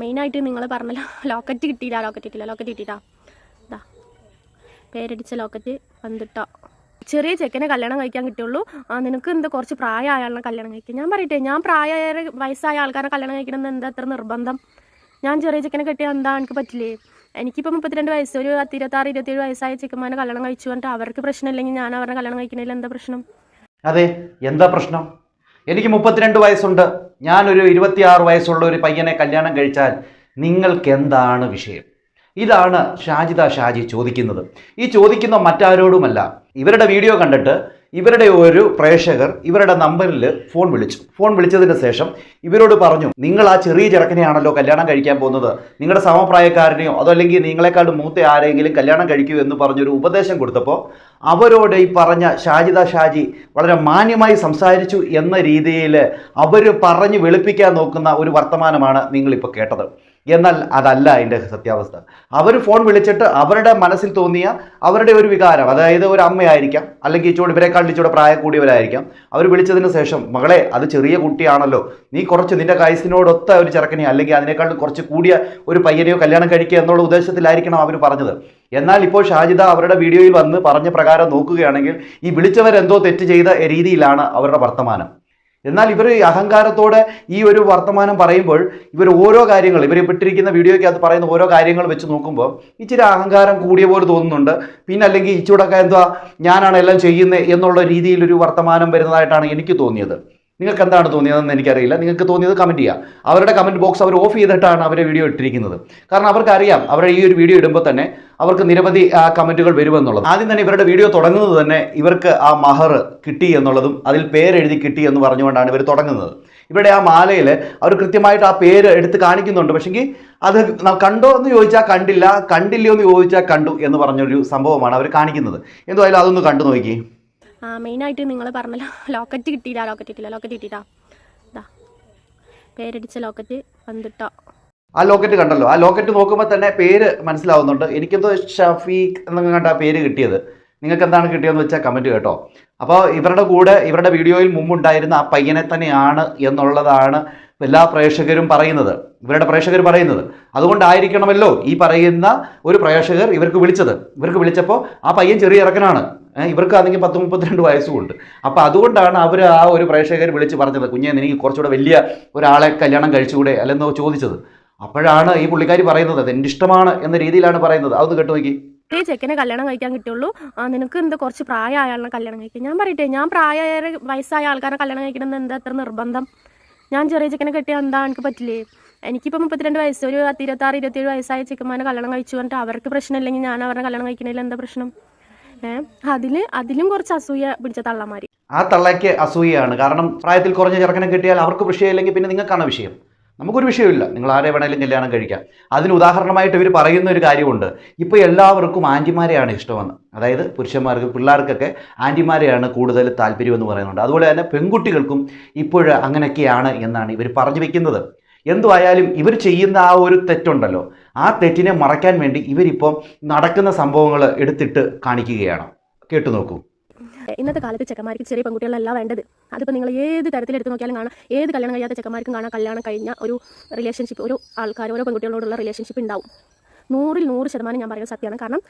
മെയിനായിട്ട് നിങ്ങൾ പറഞ്ഞല്ലോ ലോക്കറ്റ് കിട്ടിയില്ല ലോക്കറ്റ് കിട്ടിയില്ല ലോക്കറ്റ് കിട്ടിയിട്ടാ. ഇതാ പേരടിച്ച ലോക്കറ്റ് വന്നിട്ടോ. ചെറിയ ചെക്കനെ കല്യാണം കഴിക്കാൻ കിട്ടുള്ളൂ നിനക്ക് എന്താ കുറച്ച് പ്രായമായ ആളിനെ കല്യാണം കഴിക്കുക ഞാൻ പറയട്ടെ ഞാൻ പ്രായമായ വയസ്സായ ആൾക്കാരെ കല്യാണം കഴിക്കണം എന്ന് എന്താ അത്ര നിർബന്ധം? ഞാൻ ചെറിയ ചെക്കനെ കെട്ടിയാൽ എന്താ എനിക്ക് പറ്റില്ലേ? എനിക്കിപ്പോൾ മുപ്പത്തിരണ്ട് വയസ്സ് ഒരു പത്ത് ഇരുപത്താറ് ഇരുപത്തേഴ് വയസ്സായ ചെക്കന്മാരെ കല്യാണം കഴിച്ചു പറഞ്ഞിട്ട് അവർക്ക് പ്രശ്നമില്ലെങ്കിൽ ഞാൻ അവരുടെ കല്യാണം കഴിക്കണമെങ്കിൽ എന്താ പ്രശ്നം? അതെ എന്താ പ്രശ്നം? എനിക്ക് മുപ്പത്തിരണ്ട് വയസ്സുണ്ട്. ഞാനൊരു ഇരുപത്തിയാറ് വയസ്സുള്ള ഒരു പയ്യനെ കല്യാണം കഴിച്ചാൽ നിങ്ങൾക്ക് എന്താണ് വിഷയം? ഇതാണ് ഷാജിദ ഷാജി ചോദിക്കുന്നത്. ഈ ചോദിക്കുന്ന മറ്റാരോടുമല്ല. ഇവരുടെ വീഡിയോ കണ്ടിട്ട് ഇവരുടെ ഒരു പ്രേക്ഷകർ ഇവരുടെ നമ്പറിൽ ഫോൺ വിളിച്ചു. ഫോൺ വിളിച്ചതിന് ശേഷം ഇവരോട് പറഞ്ഞു നിങ്ങൾ ആ ചെറിയ ചെറുക്കനെയാണല്ലോ കല്യാണം കഴിക്കാൻ പോകുന്നത്. നിങ്ങളുടെ സമപ്രായക്കാരനെയോ അതോ അല്ലെങ്കിൽ നിങ്ങളെക്കാളും മൂത്ത ആരെങ്കിലും കല്യാണം കഴിക്കൂ എന്ന് പറഞ്ഞൊരു ഉപദേശം കൊടുത്തപ്പോൾ അവരോട് ഈ പറഞ്ഞ ഷാജിദ ഷാജി വളരെ മാന്യമായി സംസാരിച്ചു എന്ന രീതിയിൽ അവർ പറഞ്ഞു വെളുപ്പിക്കാൻ നോക്കുന്ന ഒരു വർത്തമാനമാണ് നിങ്ങളിപ്പോൾ കേട്ടത്. എന്നാൽ അതല്ല അതിന്റെ സത്യാവസ്ഥ. അവർ ഫോൺ വിളിച്ചിട്ട് അവരുടെ മനസ്സിൽ തോന്നിയ അവരുടെ ഒരു വികാരം അതായത് ഒരു അമ്മയായിരിക്കാം അല്ലെങ്കിൽ ഇച്ചോട് ഇവരെക്കാൾ ഇച്ചോടെ പ്രായം കൂടിയവരായിരിക്കാം അവർ വിളിച്ചതിന് ശേഷം മകളെ അത് ചെറിയ കുട്ടിയാണല്ലോ. നീ കുറച്ച് നിന്റെ കയസിനോടൊത്ത ഒരു ചെറുക്കനെ അല്ലെങ്കിൽ അതിനേക്കാൾ കുറച്ച് കൂടിയ ഒരു പയ്യനെയോ കല്യാണം കഴിക്കുക എന്നുള്ള ഉദ്ദേശത്തിലായിരിക്കണം അവർ പറഞ്ഞത്. എന്നാൽ ഇപ്പോൾ ഷാജിദ അവരുടെ വീഡിയോയിൽ വന്ന് പറഞ്ഞ പ്രകാരം നോക്കുകയാണെങ്കിൽ ഈ വിളിച്ചവരെന്തോ തെറ്റ് ചെയ്ത രീതിയിലാണ് അവരുടെ വർത്തമാനം. എന്നാൽ ഇവർ അഹങ്കാരത്തോടെ ഈ ഒരു വർത്തമാനം പറയുമ്പോൾ ഇവർ ഓരോ കാര്യങ്ങൾ ഇവർ ഇട്ടിരിക്കുന്ന വീഡിയോയ്ക്കകത്ത് പറയുന്ന ഓരോ കാര്യങ്ങൾ വെച്ച് നോക്കുമ്പോൾ ഇച്ചിരി അഹങ്കാരം കൂടിയ പോലെ തോന്നുന്നുണ്ട്. പിന്നെ അല്ലെങ്കിൽ ഇച്ചിടൊക്കെ എന്താ ഞാനാണ് എല്ലാം ചെയ്യുന്നത് എന്നുള്ള രീതിയിലൊരു വർത്തമാനം വരുന്നതായിട്ടാണ് എനിക്ക് തോന്നിയത്. നിങ്ങൾക്ക് എന്താണ് തോന്നിയതെന്ന് എനിക്കറിയില്ല. നിങ്ങൾക്ക് തോന്നിയത് കമന്റ് ചെയ്യാം. അവരുടെ കമന്റ് ബോക്സ് അവർ ഓഫ് ചെയ്തിട്ടാണ് അവരെ വീഡിയോ ഇട്ടിരിക്കുന്നത്. കാരണം അവർക്കറിയാം അവരുടെ ഈ ഒരു വീഡിയോ ഇടുമ്പോൾ തന്നെ അവർക്ക് നിരവധി കമന്റുകൾ വരുമെന്നുള്ളത്. ആദ്യം തന്നെ ഇവരുടെ വീഡിയോ തുടങ്ങുന്നത് തന്നെ ഇവർക്ക് ആ മഹർ കിട്ടി എന്നുള്ളതും അതിൽ പേരെഴുതി കിട്ടി എന്ന് പറഞ്ഞുകൊണ്ടാണ് ഇവർ തുടങ്ങുന്നത്. ഇവരുടെ ആ മാലയിൽ അവർ കൃത്യമായിട്ട് ആ പേര് എടുത്ത് കാണിക്കുന്നുണ്ട്. പക്ഷെങ്കിൽ അത് കണ്ടോ എന്ന് ചോദിച്ചാൽ കണ്ടില്ല കണ്ടില്ലയോ എന്ന് ചോദിച്ചാൽ കണ്ടു എന്ന് പറഞ്ഞൊരു സംഭവമാണ് അവർ കാണിക്കുന്നത്. എന്തുമായാലും അതൊന്ന് കണ്ടു നോക്കി. മെയിനായിട്ട് നിങ്ങൾ പറഞ്ഞല്ലോ ലോക്കറ്റ് കിട്ടിയില്ല ലോക്കറ്റ് കിട്ടിയില്ല ലോക്കറ്റ് കിട്ടിയിട്ടാ ഇതാ പേരടിച്ച ലോക്കറ്റ് വന്നിട്ടോ. ആ ലോക്കറ്റ് കണ്ടല്ലോ. ആ ലോക്കറ്റ് നോക്കുമ്പോൾ തന്നെ പേര് മനസ്സിലാവുന്നുണ്ട്. എനിക്കെന്തോ ഷഫീഖ് എന്നൊക്കെ കണ്ട പേര് കിട്ടിയത്. നിങ്ങൾക്ക് എന്താണ് കിട്ടിയതെന്ന് വെച്ചാൽ കമന്റ് കേട്ടോ. അപ്പോൾ ഇവരുടെ കൂടെ ഇവരുടെ വീഡിയോയിൽ മുമ്പുണ്ടായിരുന്ന ആ പയ്യനെ തന്നെയാണ് എന്നുള്ളതാണ് എല്ലാ പ്രേക്ഷകരും പറയുന്നത്. ഇവരുടെ പ്രേക്ഷകർ പറയുന്നത്. അതുകൊണ്ടായിരിക്കണമല്ലോ ഈ പറയുന്ന ഒരു പ്രേക്ഷകർ ഇവർക്ക് വിളിച്ചത്. ഇവർക്ക് വിളിച്ചപ്പോൾ ആ പയ്യൻ ചെറിയ ഇറക്കനാണ്. ഇവർക്ക് ആണെങ്കിൽ പത്ത് മുപ്പത്തിരണ്ട് വയസ്സുമുണ്ട് അപ്പോൾ അതുകൊണ്ടാണ് അവർ ആ ഒരു പ്രേക്ഷകർ വിളിച്ച് പറഞ്ഞത് കുഞ്ഞെ നിനക്ക് കുറച്ചുകൂടെ വലിയ ഒരാളെ കല്യാണം കഴിച്ചുകൂടെ? അല്ലെന്നോ ചോദിച്ചത്. അപ്പോഴാണ് ഈ പുള്ളിക്കാരി പറയുന്നത് അത് എന്റെ ഇഷ്ടമാണ് എന്ന രീതിയിലാണ് പറയുന്നത്. അതൊന്ന് കേട്ടു നോക്കി. ഈ ചെക്കനെ കല്യാണം കഴിക്കാൻ കിട്ടുള്ളൂ. നിനക്ക് എന്താ കുറച്ച് പ്രായമായ കല്യാണം കഴിക്കുക ഞാൻ പറയട്ടെ ഞാൻ പ്രായമായ വയസ്സായ ആൾക്കാരെ കല്യാണം കഴിക്കണം എന്ന് എന്താ അത്ര നിർബന്ധം? ഞാൻ ചെറിയ ചെക്കനെ കെട്ടിയാൽ എന്താ എനിക്ക് പറ്റില്ലേ? എനിക്കിപ്പോൾ മുപ്പത്തിരണ്ട് വയസ്സ് ഒരു പത്ത് ഇരുപത്താറ് ഇരുപത്തേഴ് വയസ്സായ ചെക്കന്മാരെ കല്യാണം കഴിച്ചു പറഞ്ഞിട്ട് അവർക്ക് പ്രശ്നമില്ലെങ്കിൽ ഞാൻ അവരുടെ കല്യാണം കഴിക്കണതിൽ എന്താ പ്രശ്നം? അതിൽ അതിലും കുറച്ച് അസൂയ പിടിച്ച തള്ളമാര്. ആ തള്ളയ്ക്ക് അസൂയയാണ്. കാരണം പ്രായത്തിൽ കുറഞ്ഞ ചെറുക്കനെ കിട്ടിയാൽ അവർക്ക് വിഷയമില്ലെങ്കിൽ പിന്നെ നിങ്ങൾക്കാണ് വിഷയം. നമുക്കൊരു വിഷയമില്ല നിങ്ങൾ ആരെ വേണേലും കല്യാണം കഴിക്കാം. അതിന് ഉദാഹരണമായിട്ട് ഇവർ പറയുന്ന ഒരു കാര്യമുണ്ട്. ഇപ്പോൾ എല്ലാവർക്കും ആന്റിമാരെയാണ് ഇഷ്ടമെന്ന്. അതായത് പുരുഷന്മാർക്ക് പിള്ളേർക്കൊക്കെ ആന്റിമാരെയാണ് കൂടുതൽ താല്പര്യമെന്ന് പറയുന്നുണ്ട്. അതുപോലെ തന്നെ പെൺകുട്ടികൾക്കും ഇപ്പോഴ് അങ്ങനെയൊക്കെയാണ് എന്നാണ് ഇവർ പറഞ്ഞു വെക്കുന്നത്. എന്തുവായാലും ഇവർ ചെയ്യുന്ന ആ ഒരു തെറ്റുണ്ടല്ലോ. ആ തെറ്റിനെ മറയ്ക്കാൻ വേണ്ടി ഇവരിപ്പം നടക്കുന്ന സംഭവങ്ങൾ എടുത്തിട്ട് കാണിക്കുകയാണ്. കേട്ടു നോക്കൂ. ഇന്നത്തെ കാലത്ത് ചെക്കന്മാർക്ക് ചെറിയ പെൺകുട്ടികളല്ല വേണ്ടത്. അതിപ്പോൾ നിങ്ങൾ ഏത് തരത്തിൽ എടുത്ത് നോക്കിയാലും കാണാം. ഏത് കല്യാണം കഴിയാത്ത ചെക്കന്മാർക്കും കാണാം. കല്യാണം കഴിഞ്ഞ ഒരു റിലേഷൻഷിപ്പ് ഒരു ആൾക്കാർ ഓരോ പെൺകുട്ടികളോടുള്ള റിലേഷൻഷിപ്പ് ഉണ്ടാവും. നൂറിൽ നൂറ് ശതമാനം ഞാൻ പറയുന്നത് സത്യമാണ്. കാരണം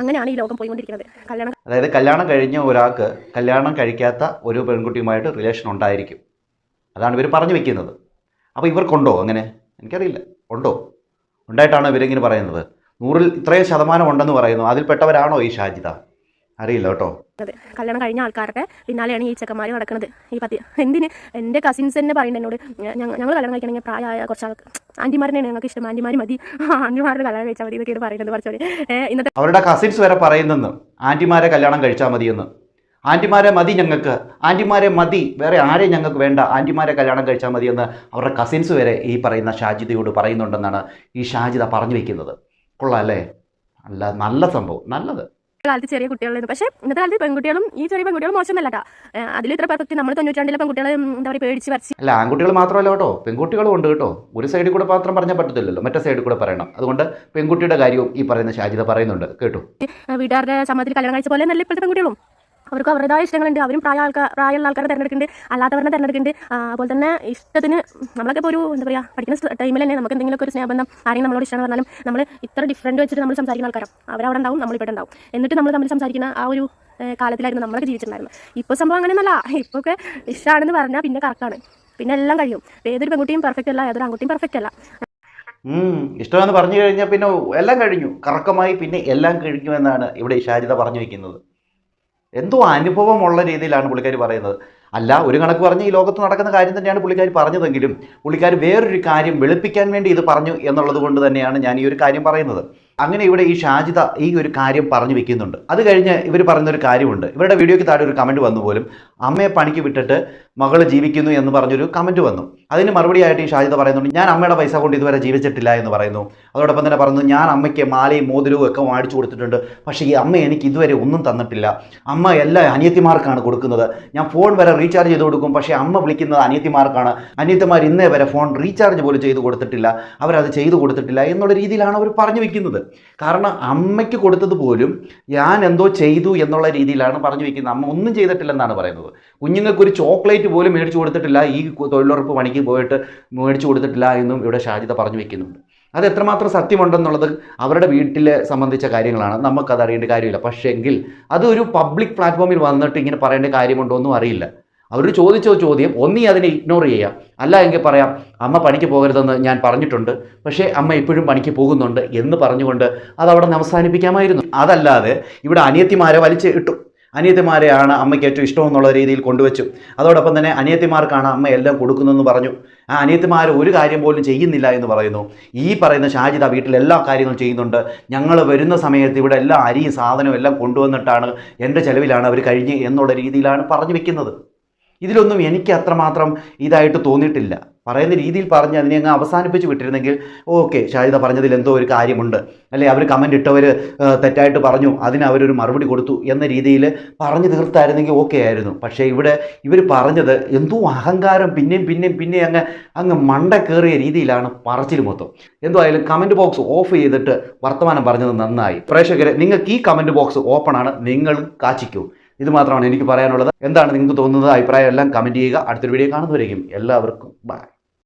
അങ്ങനെയാണ് ഈ ലോകം പോയിക്കൊണ്ടിരിക്കുന്നത്. കല്യാണം അതായത് കല്യാണം കഴിഞ്ഞ ഒരാൾക്ക് കല്യാണം കഴിക്കാത്ത ഒരു പെൺകുട്ടിയുമായിട്ട് റിലേഷൻ ഉണ്ടായിരിക്കും. അതാണ് ഇവർ പറഞ്ഞു വെക്കുന്നത്. അപ്പോൾ ഇവർക്കുണ്ടോ അങ്ങനെ? എനിക്കറിയില്ല. ഉണ്ടോ? ഉണ്ടായിട്ടാണോ ഇവരിങ്ങനെ പറയുന്നത്? നൂറിൽ ഇത്രയും ശതമാനം ഉണ്ടെന്ന് പറയുന്നു. അതിൽപ്പെട്ടവരാണോ ഈ ഷാജിത അറിയില്ല കേട്ടോ. അതെ കല്യാണം കഴിഞ്ഞ ആൾക്കാരുടെ പിന്നാലെയാണ് ഈ ചെക്കന്മാർ നടക്കുന്നത് ഈ പത്തി എന്തിന്? എന്റെ കസിൻസ് തന്നെ പറയുന്നത് എന്നോട്. ഞങ്ങൾ കല്യാണം കഴിക്കണമെങ്കിൽ പ്രായമായ കുറച്ച് ആൾക്ക് ആന്റിമാരനെയാണ് ഞങ്ങൾക്ക് ഇഷ്ടം. ആന്റിമാർ മതി. ആന്റിമാരുടെ കല്യാണം കഴിച്ചാൽ മതി എന്നൊക്കെയാണ് പറയുന്നത്. കുറച്ചുകൂടി. ഇന്നത്തെ അവരുടെ കസിൻസ് വരെ പറയുന്നെന്ന്. ആന്റിമാരെ കല്യാണം കഴിച്ചാൽ മതിയെന്ന്. ആന്റിമാരെ മതി ഞങ്ങൾക്ക്. ആന്റിമാരെ മതി. വേറെ ആരെയും ഞങ്ങൾക്ക് വേണ്ട. ആന്റിമാരെ കല്യാണം കഴിച്ചാൽ എന്ന് അവരുടെ കസിൻസ് വരെ ഈ പറയുന്ന ഷാജിദയോട് പറയുന്നുണ്ടെന്നാണ് ഈ ഷാജിദ പറഞ്ഞു വെക്കുന്നത്. കൊള്ളാം അല്ലേ? അല്ല നല്ല സംഭവം. നല്ലത്. കാലത്ത് ചെറിയ കുട്ടികളായിരുന്നു പക്ഷേ ഇന്നത്തെ കാലത്ത് പെൺകുട്ടികളും ഈ ചെറിയ പെൺകുട്ടികളും മോശം കേട്ടോ. അതിൽ ഇത്ര പെർഫെക്റ്റ് നമ്മൾ തൊണ്ണൂറ്റാണ്ടിലെ പെൺകുട്ടികളെ എന്താ പറയുക പേടിച്ച് വരച്ച്. അല്ല ആൺകുട്ടികൾ മാത്രമല്ല കേട്ടോ. പെൺകുട്ടികളും ഉണ്ട് കേട്ടോ. ഒരു സൈഡിൽ കൂടെ മാത്രം പറഞ്ഞാൽ പറ്റത്തില്ലല്ലോ. മറ്റേ സൈഡിൽ കൂടെ പറയണം. അതുകൊണ്ട് പെൺകുട്ടിയുടെ കാര്യവും ഈ പറയുന്ന ഷാജിത പറയുന്നുണ്ട്. കേട്ടു? വീട്ടുകാരുടെ സമയത്തിൽ കല്യാണം കഴിച്ച പോലെ നല്ല ഇപ്പോഴത്തെ പെൺകുട്ടികളും. അവർക്ക് അവരുടേതായ ഇഷ്ടങ്ങളുണ്ട്. അവരും പ്രായ ആൾക്കാർ പ്രായമുള്ള ആൾക്കാരെ തിരഞ്ഞെടുക്കുന്നുണ്ട്. അല്ലാത്തവരെ തിരഞ്ഞെടുക്കുന്നുണ്ട്. അതുപോലെ തന്നെ ഇഷ്ടത്തിന് നമ്മളൊക്കെ ഇപ്പോൾ ഒരു എന്താ പറയുക പഠിക്കുന്ന ടൈമിൽ തന്നെ നമുക്ക് എന്തെങ്കിലും ഒരു സ്നേഹബന്ധം ആരെങ്കിലും നമ്മളോട് ഇഷ്ടം പറഞ്ഞാലും നമ്മൾ ഇത്ര ഡിഫറന്റ് വെച്ചിട്ട് നമ്മൾ സംസാരിക്കുന്ന ആൾക്കാരാണ് അവരവിടെ ഉണ്ടാവും നമ്മൾ ഇവിടെ ഉണ്ടാവും എന്നിട്ട് നമ്മൾ തമ്മിൽ സംസാരിക്കുന്ന ആ ഒരു കാലത്തിലായിരുന്നു നമ്മളൊക്കെ ജീവിച്ചിട്ടുണ്ടായിരുന്നത്. ഇപ്പോൾ സംഭവം അങ്ങനെയൊന്നല്ല. ഇപ്പോൾ ഒക്കെ ഇഷ്ടമാണെന്ന് പറഞ്ഞാൽ പിന്നെ കറക്റ്റാണ് പിന്നെ എല്ലാം കഴിയും. ഏതൊരു പെൺകുട്ടിയും പെർഫെക്റ്റ് അല്ല ഏതൊരു ആൺകുട്ടിയും പെർഫെക്റ്റ് അല്ല. ഇഷ്ടമെന്ന് പറഞ്ഞു കഴിഞ്ഞാൽ പിന്നെ എല്ലാം കഴിഞ്ഞു. കറക്കമായി പിന്നെ എല്ലാം കഴിഞ്ഞു എന്നാണ് ഇവിടെ ഷാരിത പറഞ്ഞു വെക്കുന്നത്. എന്തോ അനുഭവമുള്ള രീതിയിലാണ് പുള്ളിക്കാർ പറയുന്നത്. അല്ല ഒരു കണക്ക് പറഞ്ഞ് ഈ ലോകത്ത് നടക്കുന്ന കാര്യം തന്നെയാണ് പുള്ളിക്കാർ പറഞ്ഞതെങ്കിലും പുള്ളിക്കാർ വേറൊരു കാര്യം വെളുപ്പിക്കാൻ വേണ്ടി ഇത് പറഞ്ഞു എന്നുള്ളത് കൊണ്ട് തന്നെയാണ് ഞാൻ ഈ ഒരു കാര്യം പറയുന്നത്. അങ്ങനെ ഇവിടെ ഈ ഷാജിത ഈ ഒരു കാര്യം പറഞ്ഞു വെക്കുന്നുണ്ട്. അത് കഴിഞ്ഞ് ഇവർ പറയുന്നൊരു കാര്യമുണ്ട്. ഇവരുടെ വീഡിയോയ്ക്ക് താഴെ ഒരു കമന്റ് വന്നു പോലും അമ്മയെ പണിക്ക് വിട്ടിട്ട് മകൾ ജീവിക്കുന്നു എന്ന് പറഞ്ഞൊരു കമന്റ് വന്നു. അതിന് മറുപടിയായിട്ട് ഈ ഷാജിത പറയുന്നുണ്ട് ഞാൻ അമ്മയുടെ പൈസ കൊണ്ട് ഇതുവരെ ജീവിച്ചിട്ടില്ല എന്ന് പറയുന്നു. അതോടൊപ്പം തന്നെ പറയുന്നു ഞാൻ അമ്മയ്ക്ക് മാലയും മോതിരവും ഒക്കെ വാടിച്ചു കൊടുത്തിട്ടുണ്ട് പക്ഷേ ഈ അമ്മ എനിക്ക് ഇതുവരെ ഒന്നും തന്നിട്ടില്ല. അമ്മ എല്ലാ അനിയത്തിമാർക്കാണ് കൊടുക്കുന്നത്. ഞാൻ ഫോൺ വരെ റീചാർജ് ചെയ്ത് കൊടുക്കും പക്ഷേ അമ്മ വിളിക്കുന്നത് അനിയത്തിമാർക്കാണ്. അനിയത്തിമാർ ഇന്നേ വരെ ഫോൺ റീചാർജ് പോലും ചെയ്ത് കൊടുത്തിട്ടില്ല. അവരത് ചെയ്തു കൊടുത്തിട്ടില്ല എന്നുള്ള രീതിയിലാണ് അവർ പറഞ്ഞു വെക്കുന്നത്. കാരണം അമ്മയ്ക്ക് കൊടുത്തത് പോലും ഞാൻ എന്തോ ചെയ്തു എന്നുള്ള രീതിയിലാണ് പറഞ്ഞു വെക്കുന്നത്. അമ്മ ഒന്നും ചെയ്തിട്ടില്ലെന്നാണ് പറയുന്നത്. കുഞ്ഞുങ്ങൾക്ക് ഒരു ചോക്ലേറ്റ് പോലും മേടിച്ചു കൊടുത്തിട്ടില്ല. ഈ തൊഴിലുറപ്പ് പണിക്ക് പോയിട്ട് മേടിച്ചു കൊടുത്തിട്ടില്ല എന്നും ഇവിടെ ഷാജിത പറഞ്ഞു വെക്കുന്നുണ്ട്. അത് എത്രമാത്രം സത്യമുണ്ടെന്നുള്ളത് അവരുടെ വീട്ടിലെ സംബന്ധിച്ച കാര്യങ്ങളാണ്. നമുക്കത് അറിയേണ്ട കാര്യമില്ല. പക്ഷേങ്കിൽ അതൊരു പബ്ലിക് പ്ലാറ്റ്ഫോമിൽ വന്നിട്ട് ഇങ്ങനെ പറയേണ്ട കാര്യമുണ്ടോ എന്നും അറിയില്ല. അവർ ചോദിച്ച ചോദ്യം. ഒന്നീ അതിനെ ഇഗ്നോർ ചെയ്യാം. അല്ല എങ്കിൽ പറയാം അമ്മ പണിക്ക് പോകരുതെന്ന് ഞാൻ പറഞ്ഞിട്ടുണ്ട്. പക്ഷേ അമ്മ ഇപ്പോഴും പണിക്ക് പോകുന്നുണ്ട് എന്ന് പറഞ്ഞുകൊണ്ട് അത് അവിടെ അവസാനിപ്പിക്കാമായിരുന്നു. അതല്ലാതെ ഇവിടെ അനിയത്തിമാരെ വലിച്ച് ഇട്ടു. അനിയത്തിമാരെയാണ് അമ്മയ്ക്ക് ഏറ്റവും ഇഷ്ടം എന്നുള്ള രീതിയിൽ കൊണ്ടുവച്ചു. അതോടൊപ്പം തന്നെ അനിയത്തിമാർക്കാണ് അമ്മ എല്ലാം കൊടുക്കുന്നതെന്ന് പറഞ്ഞു. ആ അനിയത്തിമാർ ഒരു കാര്യം പോലും ചെയ്യുന്നില്ല എന്ന് പറയുന്നു. ഈ പറയുന്ന ഷാജിദ വീട്ടിൽ എല്ലാ കാര്യങ്ങളും ചെയ്യുന്നുണ്ട്. ഞങ്ങൾ വരുന്ന സമയത്ത് ഇവിടെ എല്ലാ അരിയും സാധനവും എല്ലാം കൊണ്ടുവന്നിട്ടാണ് എന്റെ ചെലവിലാണ് അവർ കഴിഞ്ഞ് എന്നുള്ള രീതിയിലാണ് പറഞ്ഞു വെക്കുന്നത്. ഇതിലൊന്നും എനിക്ക് അത്രമാത്രം ഇതായിട്ട് തോന്നിയിട്ടില്ല. പറയുന്ന രീതിയിൽ പറഞ്ഞ് അതിനെ അങ്ങ് അവസാനിപ്പിച്ച് വിട്ടിരുന്നെങ്കിൽ ഓക്കെ ഷാഹിദ പറഞ്ഞതിൽ എന്തോ ഒരു കാര്യമുണ്ട്. അല്ലെ അവർ കമന്റ് ഇട്ടവർ തെറ്റായിട്ട് പറഞ്ഞു അതിന് അവരൊരു മറുപടി കൊടുത്തു എന്ന രീതിയിൽ പറഞ്ഞു തീർത്തായിരുന്നെങ്കിൽ ഓക്കെ ആയിരുന്നു. പക്ഷേ ഇവിടെ ഇവർ പറഞ്ഞത് എന്തോ അഹങ്കാരം പിന്നെയും പിന്നെയും പിന്നെയും അങ്ങ് അങ്ങ് മണ്ട കയറിയ രീതിയിലാണ് പറച്ചിൽ മൊത്തം. എന്തോ ആയാലും കമന്റ് ബോക്സ് ഓഫ് ചെയ്തിട്ട് വർത്തമാനം പറഞ്ഞത് നന്നായി. പ്രേക്ഷകരെ നിങ്ങൾക്ക് ഈ കമന്റ് ബോക്സ് ഓപ്പൺ ആണ് നിങ്ങൾ കാച്ചിക്കൂ. ഇത് മാത്രമാണ് എനിക്ക് പറയാനുള്ളത്. എന്താണ് നിങ്ങൾക്ക് തോന്നുന്നത്? അഭിപ്രായം എല്ലാം കമന്റ് ചെയ്യുക. അടുത്തൊരു വീഡിയോ കാണുന്നവരേക്കും എല്ലാവർക്കും ബൈ